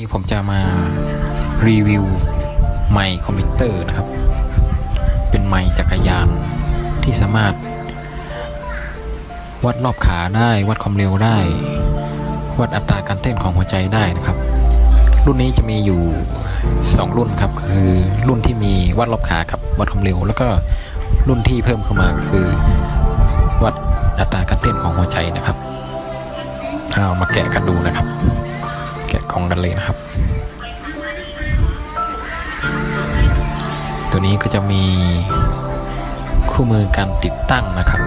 นี้ผมจะมารีวิวไมค์คอมพิวเตอร์นะครับ เป็นไมค์จักรยานที่สามารถ วัดรอบขาได้วัดความเร็วได้ วัดอัตราการเต้นของหัวใจได้นะครับ รุ่นนี้จะมีอยู่ 2 รุ่นครับ คือรุ่นที่มีวัดรอบขากับวัดความเร็ว แล้วก็รุ่นที่เพิ่มเข้ามาคือ วัดอัตราการเต้นของหัวใจนะครับเอามาแกะกันดูนะครับ แกะกล่องกันเลยนะครับ ตัวนี้ก็จะมีคู่มือการติดตั้งนะครับ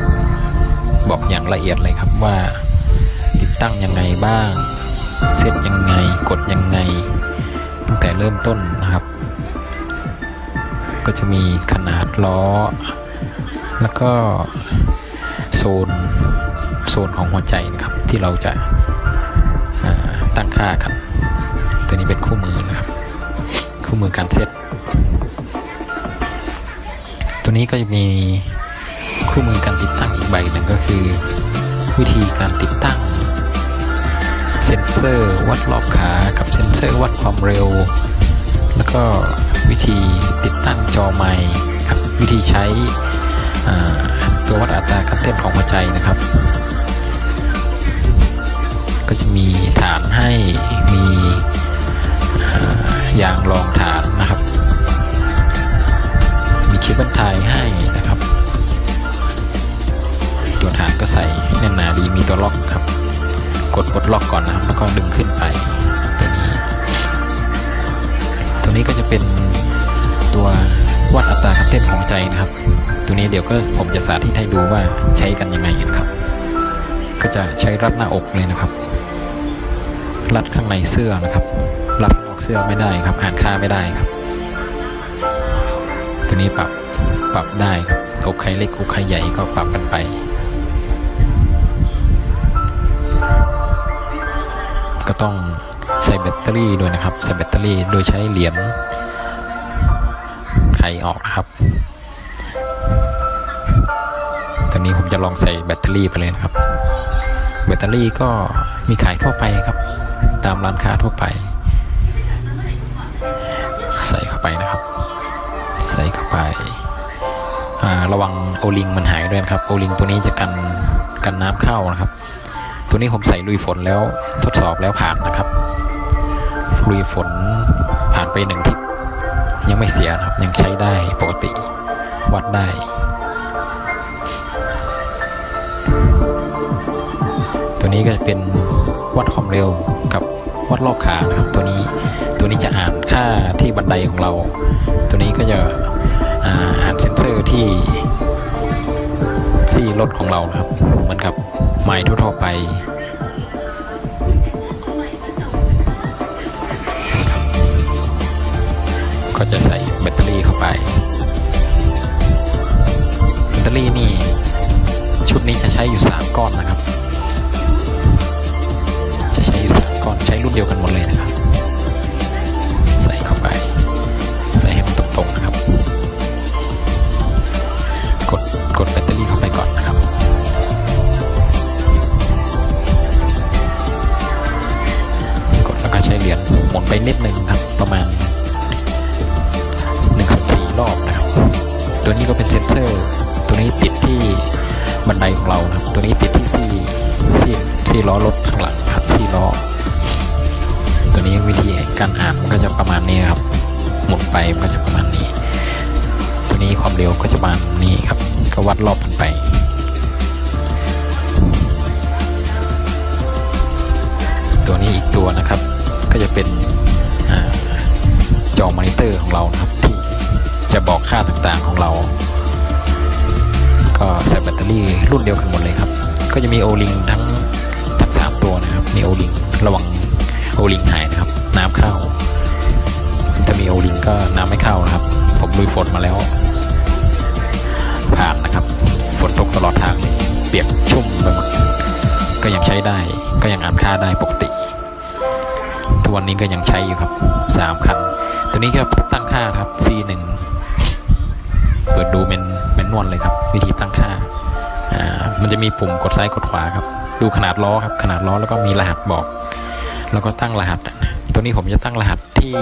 บอกอย่างละเอียดเลยครับว่าติดตั้งยังไงบ้าง เซตยังไงกดยังไง ตั้งแต่เริ่มต้นนะครับ ก็จะมีขนาดล้อ แล้วก็โซนโซนของหัวใจนะครับที่เราจะ ตั้งค่ากัน ตัวนี้เป็นคู่มือนะครับ คู่มือการเซตตัวนี้ก็จะมีคู่มือการติดตั้งอีกใบหนึ่งก็คือ วิธีการติดตั้ง เซ็นเซอร์วัดรอบขากับเซ็นเซอร์วัดความเร็ว แล้วก็วิธีติดตั้งจอไมค์ครับวิธีใช้ตัววัดอัตราการเต้นของหัวใจนะครับ ก็จะมี ฐานให้มีอ่ายางรองฐานนะครับ มีเคเบิลไทยให้นะครับ ตัวฐานก็ใส่แน่นหนาดีมีตัวล็อกครับ กดปลดล็อกก่อนนะครับแล้วก็ดึงขึ้นไปตัวนี้ ตัวนี้ก็จะเป็นตัววัดอัตราการเต้นของใจนะครับ ตัวนี้เดี๋ยวก็ผมจะสาธิตให้ดูว่าใช้กันยังไงนะครับ ก็จะใช้รัดหน้าอกเลยนะครับ รัดข้างในเสื้อนะครับรัดข้างนอกเสื้อไม่ได้ครับ อ่านค่าไม่ได้ครับ ตัวนี้ปรับปรับได้ครับอกใครเล็กอกใครใหญ่ก็ปรับกันไป ก็ต้องใส่แบตเตอรี่ด้วยนะครับใส่แบตเตอรี่โดยใช้เหรียญไขออกนะครับตอนนี้ผมจะลองใส่แบตเตอรี่ไปเลยนะครับ แบตเตอรี่ก็มีขายทั่วไปครับ ตามร้านค้าทั่วไป ใส่เข้าไปนะครับ ใส่เข้าไปาระวังโอลิงมันหายด้วยนะครับโอลิงตัวนี้จะกันกันน้ำเข้านะครับ ตัวนี้ผมใส่ลุยฝนแล้วทดสอบแล้วผ่านนะครับ ลุยฝนผ่านไปหนึ่งทิศยังไม่เสียนะครับยังใช้ได้ปกติวัดได้ ตัวนี้ก็จะเป็นวัดความเร็วกับ วัดรอบขานะครับ ตัวนี้ตัวนี้จะอ่านค่าที่บันไดของเรา ตัวนี้ก็จะอ่าอานเซ็นเซอร์ที่ที่รถของเรานะครับ เหมือนกับไม้ทั่วๆไปก็จะใส่แบตเตอรี่เข้าไป แบตเตอรี่นี่ ชุดนี้จะใช้อยู่ 3 ก้อนนะครับ เดียวกันหมดเลยนะครับ ใส่เข้าไป ใส่ให้มันตรงๆนะครับ กดกดแบตเตอรี่เข้าไปก่อนนะครับ กดแล้วก็ใช้เหรียญหมุนไปนิดนึงครับประมาณ1นส่วนสี่รอบนะครับ ตัวนี้ก็เป็นเซนเซอร์ ตัวนี้ติดที่บันไดของเรานะครับ ตัวนี้ติดที่ซี่ซี่ซี่ล้อรถข้างหลังครับซี่ล้อ ตัวนี้วิธีการอ่านมันก็จะประมาณนี้ครับ หมุนไปมันก็จะประมาณนี้ ตัวนี้ความเร็วก็จะประมาณนี้ครับ ก็วัดรอบกันไปตัวนี้อีกตัวนะครับ ก็จะเป็นอจอมอนิเตอร์ของเรานะครับ ที่จะบอกค่าต่างๆของเรา ก็ใส่แบตเตอรี่รุ่นเดียวกันหมดเลยครับ ก็จะมีโอลิงทั้งทั้งสามตัวนะครับ มีโอลิงระวัง โอลิงหายนะครับ น้ำเข้า ถ้ามีโอลิงก็น้ำไม่เข้านะครับ ผมลุยฝนมาแล้ว ผ่านนะครับ ฝนตกตลอดทางเลยเปียกชุ่มไปหมดก็ยังใช้ได้ ก็ยังอ่านค่าได้ปกติ ทุกวันนี้ก็ยังใช้อยู่ครับสามคัน ตัวนี้ก็ตั้งค่าครับ C1 เปิดดูเมนเมนนวลเลยครับ วิธีตั้งค่ามันจะมีปุ่มกดซ้ายกดขวาครับ ดูขนาดล้อครับ ขนาดล้อแล้วก็มีรหัสบอก แล้วก็ตั้งรหัส ตัวนี้ผมจะตั้งรหัสที่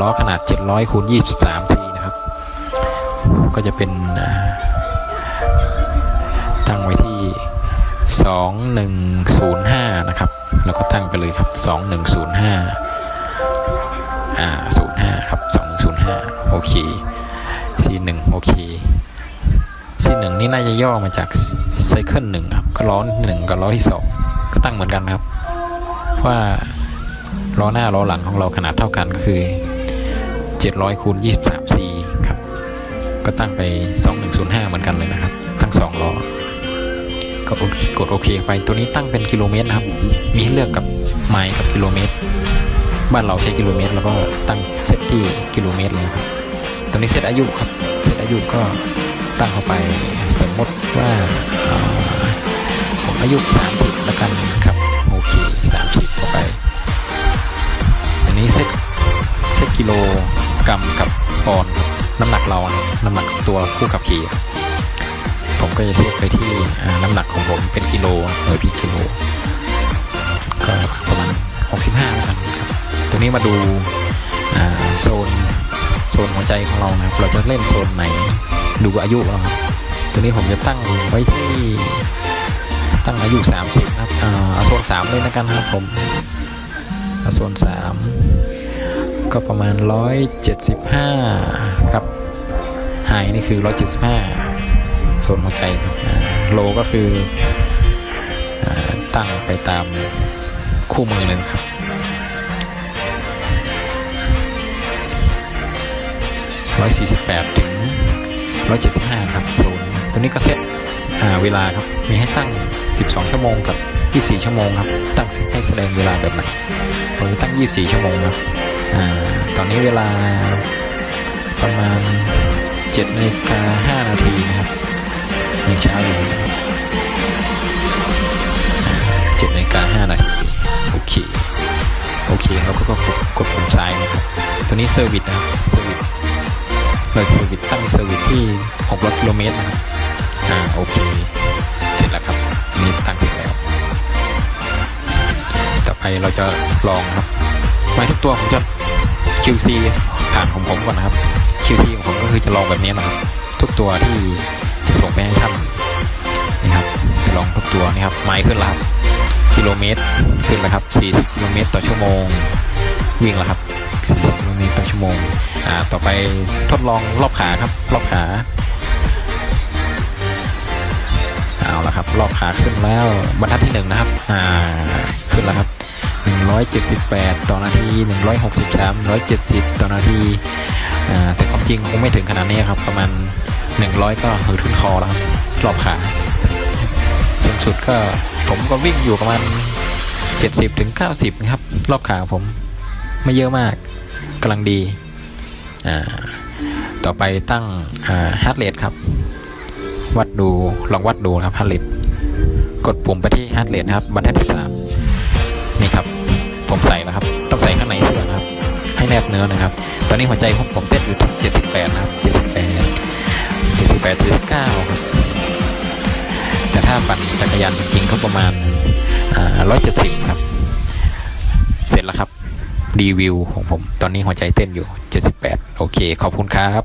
ล้อขนาด 700คูณ23 c นะครับ ก็จะเป็นตั้งไว้ที่ 2105 นะครับ แล้วก็ตั้งไปเลยครับ 2105อ่า05 ครับ 2105 โอเค C1 โอเค C1 นี่น่าจะย่อมาจากไซเคิลหนึ่งครับ ก็ล้อหนึ่งกับล้อที่สองก็ตั้งเหมือนกันครับ ว่าล้อหน้าล้อหลังของเราขนาดเท่ากันก็คือ 700คูณ23 C ครับ ก็ตั้งไป 2105 เหมือนกันเลยนะครับ ทั้งสองล้อก็กดโอเคไปตัวนี้ตั้งเป็นกิโลเมตรนะครับ มีให้เลือกกับไมล์กับกิโลเมตร บ้านเราใช้กิโลเมตร แล้วก็ตั้งเซตที่กิโลเมตรเลยครับตัวนี้เซตอายุครับเซตอายุก็ตั้งเข้าไปสมมติว่าเอ่อผมอายุ 30 แล้วกันครับ 30เข้าไป อันนี้เซตเซตกิโลกรัมกับปอนด์น้ำหนักเรานะน้ำหนักตัวผู้ขับขี่ผมก็จะเซตไปที่น้ำหนักของผมเป็นกิโลหน่วยพิกิโลก็ประมาณ65แล้วกันครับตัวนี้มาดูโซนโซนหัวใจของเรานะครับเราจะเล่นโซนไหนดูอายุเราครับตัวนี้ผมจะตั้งไว้ที่ ตั้งอายุ 30 ครับอ่าโซน3เลยนะกันครับผมโซน3 ก็ประมาณ 175 ครับไฮนี่คือ 175 โซนหัวใจครับโลก็คืออตั้งไปตามคู่มือเลยครับ148ถึง175ครับโซนตัวนี้ก็เซตอ่าเวลาครับ มีให้ตั้ง 12 ชั่วโมงกับ 24 ชั่วโมงครับ ตั้งให้แสดงเวลาแบบไหนผมจะตั้ง 24 ชั่วโมงครับอ่าตอนนี้เวลาประมาณ7นาฬิกา5นาทีนะครับยังเช้าอยู่นะครับ7นาฬิกา5นาทีโอเคโอเคเราก็กดกดปุ่มซ้ายนะครับตัวนี้เซอร์วิสนะครับเซอร์วิสเราเซอร์วิสตั้งเซอร์วิสที่600กิโลเมตรนะครับอ่าโอเค ไปเราจะลองครับไม้ทุกตัวผมจะ QC ผ่านของผมก่อนนะครับ QC ของผมก็คือจะลองแบบนี้นะครับ ทุกตัวที่จะส่งไปให้ท่านนี่ครับจะลองทุกตัวนี่ครับไม้ขึ้นแล้วครับกิโลเมตรขึ้นแล้วครับ 40 กิโลเมตรต่อชั่วโมง วิ่งแล้วครับ 40 กิโลเมตรต่อชั่วโมงอ่าต่อไปทดลองรอบขาครับ รอบขาเอาละครับ รอบขาขึ้นแล้วบรรทัดที่หนึ่งนะครับ อ่า ขึ้นแล้วครับ 178 ต่อนาที 163 170 ต่อนาที แต่ความจริงคงไม่ถึงขนาดนี้ครับ ประมาณ 100 ก็หืดขึ้นคอแล้วรอบขาสูงสุดก็ผมก็วิ่งอยู่ประมาณ 70ถึง90 ครับ รอบขาผมไม่เยอะมากกำลังดี ต่อไปตั้งฮาร์ดเรทครับ วัดดูลองวัดดูนะครับฮาร์ดเรทกดปุ่มไปที่ฮาร์ดเรทนะครับบรรทัดที่สามนี่ครับ แนบเนื้อนะครับ ตอนนี้หัวใจของผมเต้นอยู่ที่78 นะครับ 78 78 79ครับแต่ถ้าปั่นจักรยานจริงๆก็ประมาณ170 ครับ เสร็จแล้วครับ รีวิวของผม ตอนนี้หัวใจเต้นอยู่ 78 โอเค ขอบคุณครับ